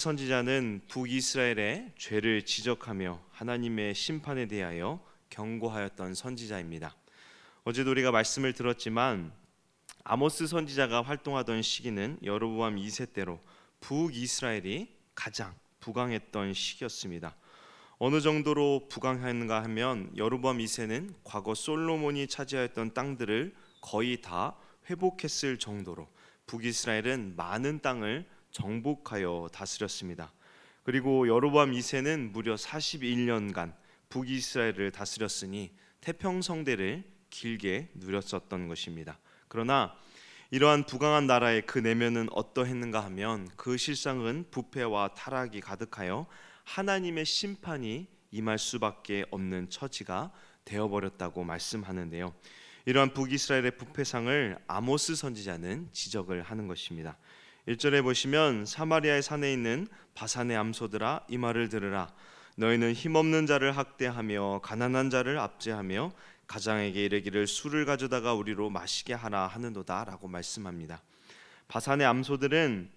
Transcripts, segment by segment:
선지자는 북이스라엘의 죄를 지적하며 하나님의 심판에 대하여 경고하였던 선지자입니다. 어제도 우리가 말씀을 들었지만 아모스 선지자가 활동하던 시기는 여로보암 2세 때로 북이스라엘이 가장 부강했던 시기였습니다. 어느 정도로 부강했는가 하면 여로보암 2세는 과거 솔로몬이 차지하였던 땅들을 거의 다 회복했을 정도로 북이스라엘은 많은 땅을 정복하여 다스렸습니다. 그리고 여로보암 2세는 무려 41년간 북이스라엘을 다스렸으니 태평성대를 길게 누렸었던 것입니다. 그러나 이러한 부강한 나라의 그 내면은 어떠했는가 하면 그 실상은 부패와 타락이 가득하여 하나님의 심판이 임할 수밖에 없는 처지가 되어버렸다고 말씀하는데요. 이러한 북이스라엘의 부패상을 아모스 선지자는 지적을 하는 것입니다. 1절에 보시면 사마리아의 산에 있는 바산의 암소들아 이 말을 들으라 너희는 힘없는 자를 학대하며 가난한 자를 압제하며 가장에게 이르기를 술을 가져다가 우리로 마시게 하라 하는도다라고 말씀합니다. 바산의 암소들은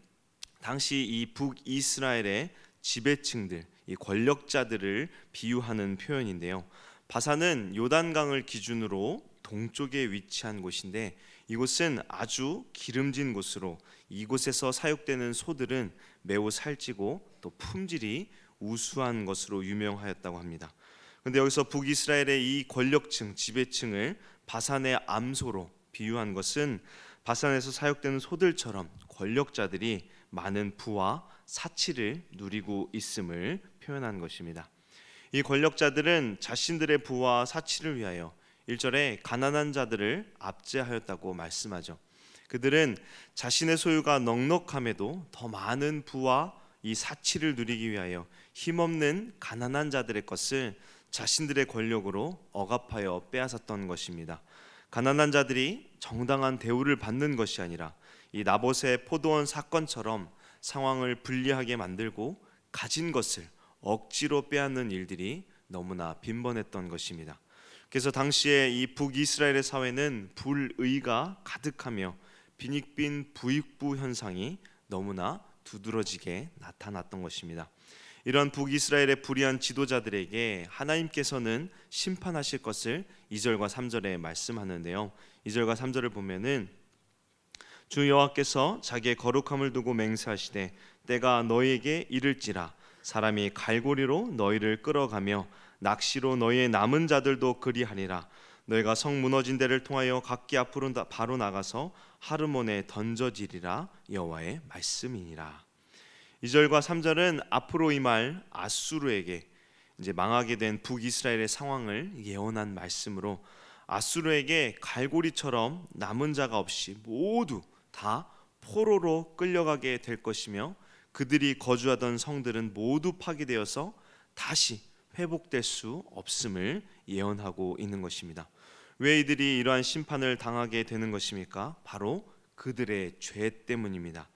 당시 이 북이스라엘의 지배층들, 이 권력자들을 비유하는 표현인데요. 바산은 요단강을 기준으로 동쪽에 위치한 곳인데 이곳은 아주 기름진 곳으로 이곳에서 사육되는 소들은 매우 살찌고 또 품질이 우수한 것으로 유명하였다고 합니다. 근데 여기서 북이스라엘의 이 권력층, 지배층을 바산의 암소로 비유한 것은 바산에서 사육되는 소들처럼 권력자들이 많은 부와 사치를 누리고 있음을 표현한 것입니다. 이 권력자들은 자신들의 부와 사치를 위하여 일절에 가난한 자들을 압제하였다고 말씀하죠. 그들은 자신의 소유가 넉넉함에도 더 많은 부와 이 사치를 누리기 위하여 힘없는 가난한 자들의 것을 자신들의 권력으로 억압하여 빼앗았던 것입니다. 가난한 자들이 정당한 대우를 받는 것이 아니라 이 나봇의 포도원 사건처럼 상황을 불리하게 만들고 가진 것을 억지로 빼앗는 일들이 너무나 빈번했던 것입니다. 그래서 당시에 이 북이스라엘의 사회는 불의가 가득하며 빈익빈 부익부 현상이 너무나 두드러지게 나타났던 것입니다. 이런 북이스라엘의 불의한 지도자들에게 하나님께서는 심판하실 것을 2절과 3절에 말씀하는데요. 2절과 3절을 보면은 주 여호와께서 자기의 거룩함을 두고 맹세하시되 때가 너희에게 이를지라 사람이 갈고리로 너희를 끌어가며 낚시로 너희의 남은 자들도 그리하리라. 너희가 성 무너진 데를 통하여 각기 앞으로 바로 나가서 하르몬에 던져지리라 여호와의 말씀이니라. 2절과 3절은 앞으로 이말 아수르에게 이제 망하게 된 북이스라엘의 상황을 예언한 말씀으로 아수르에게 갈고리처럼 남은 자가 없이 모두 다 포로로 끌려가게 될 것이며 그들이 거주하던 성들은 모두 파괴되어서 다시 회복될 수 없음을 예언하고 있는 것입니다. 왜 이들이 이러한 심판을 당하게 되는 것입니까? 바로 그들의 죄 때문입니다.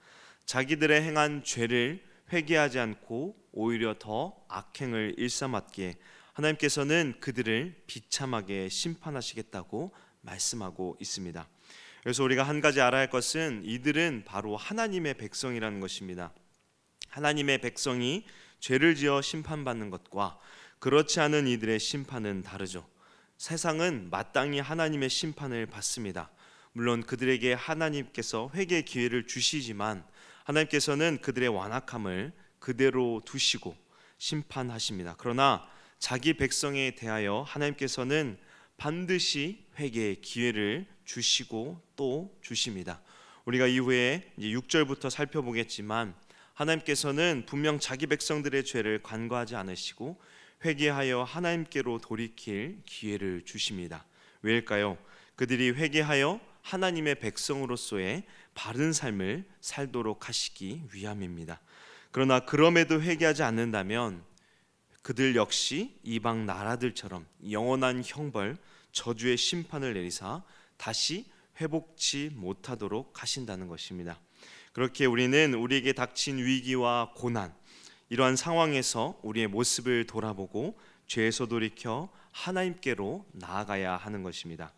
자기들의 행한 죄를 회개하지 않고 오히려 더 악행을 일삼았기에 하나님께서는 그들을 비참하게 심판하시겠다고 말씀하고 있습니다. 그래서 우리가 한 가지 알아야 할 것은 이들은 바로 하나님의 백성이라는 것입니다. 하나님의 백성이 죄를 지어 심판받는 것과 그렇지 않은 이들의 심판은 다르죠. 세상은 마땅히 하나님의 심판을 받습니다. 물론 그들에게 하나님께서 회개 기회를 주시지만 하나님께서는 그들의 완악함을 그대로 두시고 심판하십니다. 그러나 자기 백성에 대하여 하나님께서는 반드시 회개의 기회를 주시고 또 주십니다. 우리가 이후에 이제 6절부터 살펴보겠지만 하나님께서는 분명 자기 백성들의 죄를 관과하지 않으시고 회개하여 하나님께로 돌이킬 기회를 주십니다. 왜일까요? 그들이 회개하여 하나님의 백성으로서의 바른 삶을 살도록 하시기 위함입니다. 그러나 그럼에도 회개하지 않는다면 그들 역시 이방 나라들처럼 영원한 형벌, 저주의 심판을 내리사 다시 회복치 못하도록 하신다는 것입니다. 그렇게 우리는 우리에게 닥친 위기와 고난 이러한 상황에서 우리의 모습을 돌아보고 죄에서 돌이켜 하나님께로 나아가야 하는 것입니다.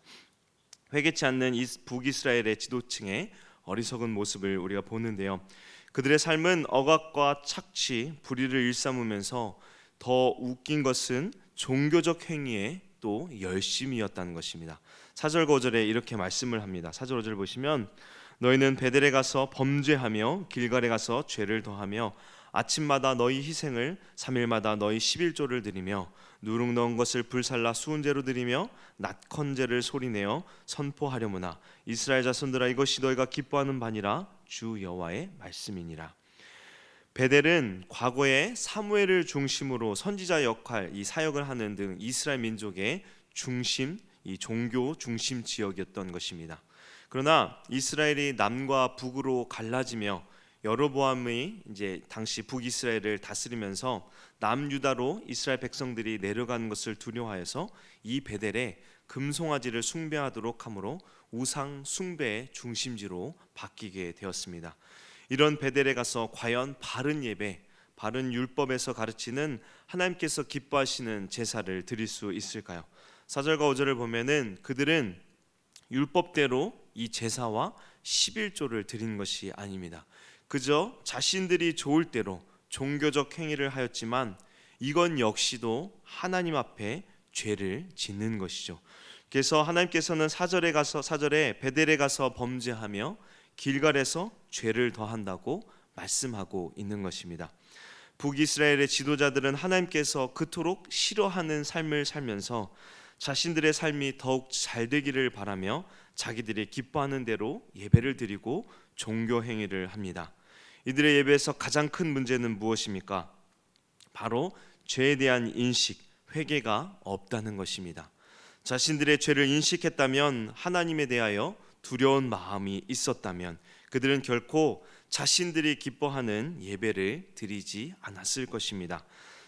회개치 않는 북이스라엘의 지도층의 어리석은 모습을 우리가 보는데요. 그들의 삶은 억압과 착취, 불의를 일삼으면서 더 웃긴 것은 종교적 행위에 또 열심이었다는 것입니다. 4절 5절에 이렇게 말씀을 합니다. 4절 5절 보시면 너희는 베델에 가서 범죄하며 길갈에 가서 죄를 더하며 아침마다 너희 희생을 3일마다 너희 11조를 드리며 누룩 넣은 것을 불살라 수은제로 드리며 낮컨제를 소리내어 선포하려무나 이스라엘 자손들아 이것이 너희가 기뻐하는 바니라 주 여호와의 말씀이니라. 베델은 과거에 사무엘을 중심으로 선지자 역할, 이 사역을 하는 등 이스라엘 민족의 중심, 이 종교 중심 지역이었던 것입니다. 그러나 이스라엘이 남과 북으로 갈라지며 여로보암이 이제 당시 북이스라엘을 다스리면서 남유다로 이스라엘 백성들이 내려가는 것을 두려워하여서 이 베델에 금송아지를 숭배하도록 함으로 우상 숭배의 중심지로 바뀌게 되었습니다. 이런 베델에 가서 과연 바른 예배, 바른 율법에서 가르치는 하나님께서 기뻐하시는 제사를 드릴 수 있을까요? 4절과 5절을 보면은 그들은 율법대로 이 제사와 11조를 드린 것이 아닙니다. 그저 자신들이 좋을 대로 종교적 행위를 하였지만 이건 역시도 하나님 앞에 죄를 짓는 것이죠. 그래서 하나님께서는 사절에 가서 사절에 베델에 가서 범죄하며 길갈에서 죄를 더한다고 말씀하고 있는 것입니다. 북이스라엘의 지도자들은 하나님께서 그토록 싫어하는 삶을 살면서 자신들의 삶이 더욱 잘 되기를 바라며 자기들이 기뻐하는 대로 예배를 드리고 종교 행위를 합니다. 이들의 예배에서 가장 큰 문제는 무엇입니까? 바로 죄에 대한 인식, 회개가 없다는 것입니다. 자신들의 죄를 인식했다면 하나님에 대하여 두려운 마음이 있었다면 그들은 결코 자신들이 기뻐하는 예배를 드리지 않았을 것입니다.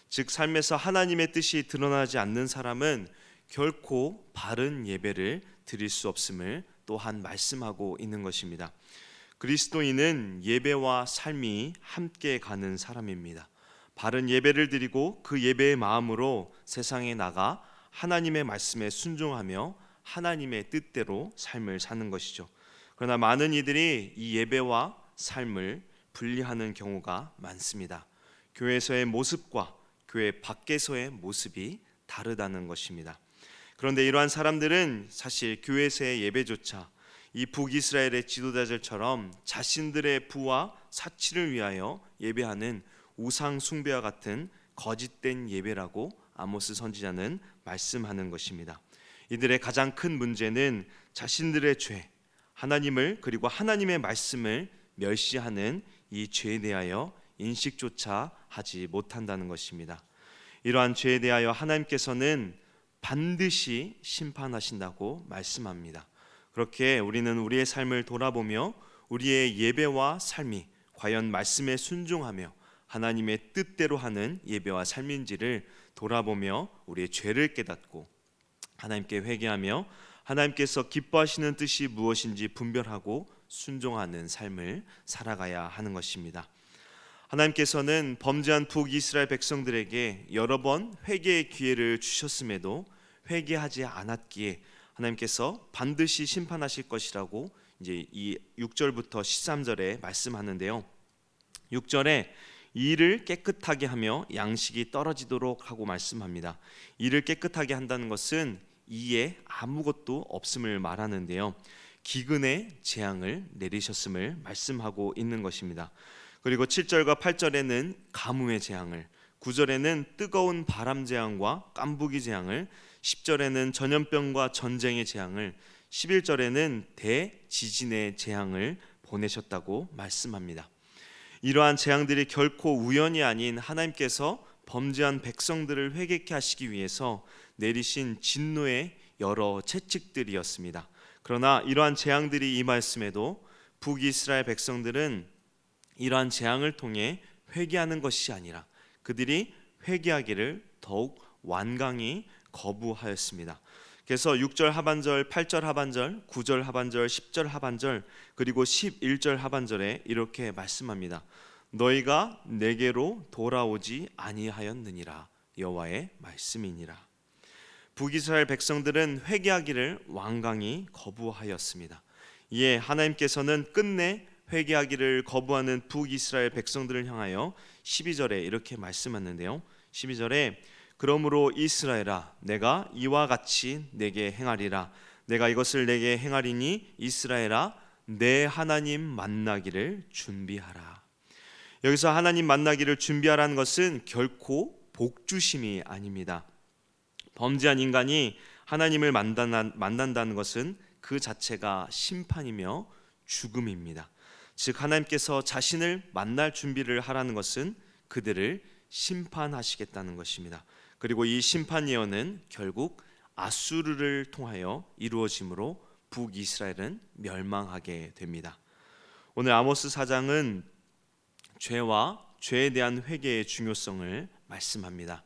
즉 삶에서 하나님의 뜻이 드러나지 않는 사람은 결코 바른 예배를 드릴 수 없음을 또한 말씀하고 있는 것입니다. 그리스도인은 예배와 삶이 함께 가는 사람입니다. 바른 예배를 드리고 그 예배의 마음으로 세상에 나가 하나님의 말씀에 순종하며 하나님의 뜻대로 삶을 사는 것이죠. 그러나 많은 이들이 이 예배와 삶을 분리하는 경우가 많습니다. 교회에서의 모습과 교회 밖에서의 모습이 다르다는 것입니다. 그런데 이러한 사람들은 사실 교회에서의 예배조차 이 북이스라엘의 지도자들처럼 자신들의 부와 사치를 위하여 예배하는 우상 숭배와 같은 거짓된 예배라고 아모스 선지자는 말씀하는 것입니다. 이들의 가장 큰 문제는 자신들의 죄, 하나님을 그리고 하나님의 말씀을 멸시하는 이 죄에 대하여 인식조차 하지 못한다는 것입니다. 이러한 죄에 대하여 하나님께서는 반드시 심판하신다고 말씀합니다. 그렇게 우리는 우리의 삶을 돌아보며 우리의 예배와 삶이 과연 말씀에 순종하며 하나님의 뜻대로 하는 예배와 삶인지를 돌아보며 우리의 죄를 깨닫고 하나님께 회개하며 하나님께서 기뻐하시는 뜻이 무엇인지 분별하고 순종하는 삶을 살아가야 하는 것입니다. 하나님께서는 범죄한 북이스라엘 백성들에게 여러 번 회개의 기회를 주셨음에도 회개하지 않았기에 하나님께서 반드시 심판하실 것이라고 이제 이 6절부터 13절에 말씀하는데요. 6절에 이를 깨끗하게 하며 양식이 떨어지도록 하고 말씀합니다. 이를 깨끗하게 한다는 것은 이에 아무것도 없음을 말하는데요. 기근의 재앙을 내리셨음을 말씀하고 있는 것입니다. 그리고 7절과 8절에는 가뭄의 재앙을, 9절에는 뜨거운 바람 재앙과 깐부기 재앙을, 10절에는 전염병과 전쟁의 재앙을, 11절에는 대지진의 재앙을 보내셨다고 말씀합니다. 이러한 재앙들이 결코 우연이 아닌 하나님께서 범죄한 백성들을 회개케 하시기 위해서 내리신 진노의 여러 채찍들이었습니다. 그러나 이러한 재앙들이 임하였음에도 북이스라엘 백성들은 이러한 재앙을 통해 회개하는 것이 아니라 그들이 회개하기를 더욱 완강히 거부하였습니다. 그래서 6절 하반절, 8절 하반절, 9절 하반절, 10절 하반절 그리고 11절 하반절에 이렇게 말씀합니다. 너희가 내게로 돌아오지 아니하였느니라 여호와의 말씀이니라. 북이스라엘 백성들은 회개하기를 완강히 거부하였습니다. 이에 하나님께서는 끝내 회개하기를 거부하는 북이스라엘 백성들을 향하여 12절에 이렇게 말씀하는데요. 12절에 그러므로 이스라엘아 내가 이와 같이 내게 행하리라 내가 이것을 내게 행하리니 이스라엘아 내 하나님 만나기를 준비하라. 여기서 하나님 만나기를 준비하라는 것은 결코 복주심이 아닙니다. 범죄한 인간이 하나님을 만난, 만난다는 것은 그 자체가 심판이며 죽음입니다. 즉 하나님께서 자신을 만날 준비를 하라는 것은 그들을 심판하시겠다는 것입니다. 그리고 이 심판 예언은 결국 아수르를 통하여 이루어지므로 북이스라엘은 멸망하게 됩니다. 오늘 아모스 사장은 죄와 죄에 대한 회개의 중요성을 말씀합니다.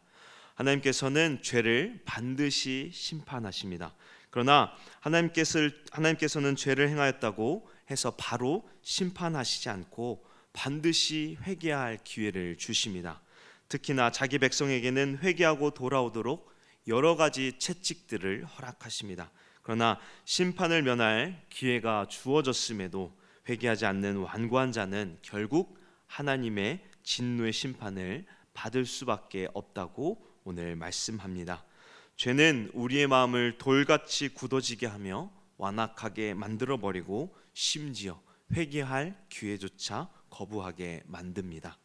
하나님께서는 죄를 반드시 심판하십니다. 그러나 하나님께서 하나님께서는 죄를 행하였다고 해서 바로 심판하시지 않고 반드시 회개할 기회를 주십니다. 특히나 자기 백성에게는 회개하고 돌아오도록 여러 가지 채찍들을 허락하십니다. 그러나 심판을 면할 기회가 주어졌음에도 회개하지 않는 완고한 자는 결국 하나님의 진노의 심판을 받을 수밖에 없다고 오늘 말씀합니다. 죄는 우리의 마음을 돌같이 굳어지게 하며 완악하게 만들어 버리고 심지어 회개할 기회조차 거부하게 만듭니다.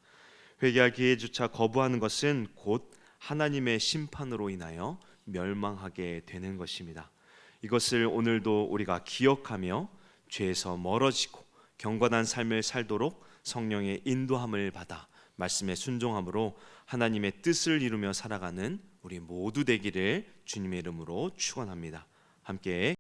회개할 기회조차 거부하는 것은 곧 하나님의 심판으로 인하여 멸망하게 되는 것입니다. 이것을 오늘도 우리가 기억하며 죄에서 멀어지고 경건한 삶을 살도록 성령의 인도함을 받아 말씀에 순종함으로 하나님의 뜻을 이루며 살아가는 우리 모두 되기를 주님의 이름으로 축원합니다. 함께